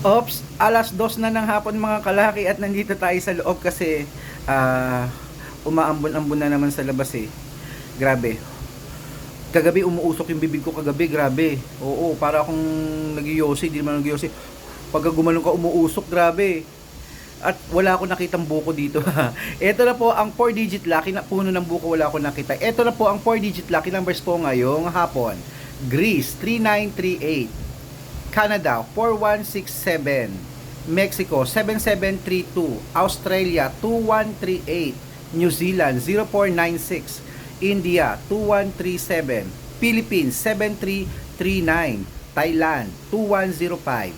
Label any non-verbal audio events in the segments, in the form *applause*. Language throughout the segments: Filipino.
Ops, alas dos na ng hapon mga kalaki at nandito tayo sa loob kasi ah, umaambon-ambon na naman sa labas eh. Grabe. Kagabi umuusok yung bibig ko kagabi, grabe. Oo, para akong nagyosi, di naman nagyosi. Pagka gumalong ka umuusok, grabe. At wala ako nakitang buko dito. *laughs* Ito na po ang 4-digit lucky na puno ng buko wala ako nakita. Ito na po ang 4-digit lucky numbers po ngayong hapon. Greece 3938. Canada 4167, Mexico 7732, Australia 2138, New Zealand 0496, India 2137, Philippines 7339, Thailand 2105,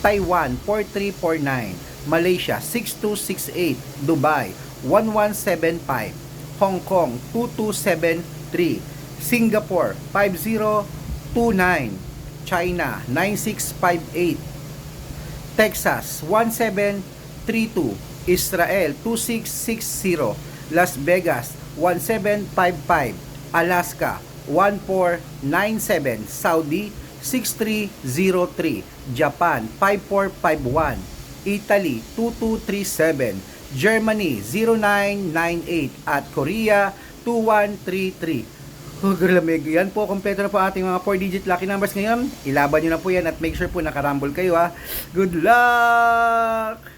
Taiwan 4349, Malaysia 6268, Dubai 1175, Hong Kong 2273, Singapore 5029, China 9658, Texas 1732, Israel 2660, Las Vegas 1755, Alaska 1497, Saudi 6303, Japan 5451, Italy 2237, Germany 0998 at Korea 2133. Oh, gralamig. Yan po, kompleto na po ating mga 4-digit lucky numbers ngayon. Ilaban nyo na po yan at make sure po nakarambol kayo ha. Good luck!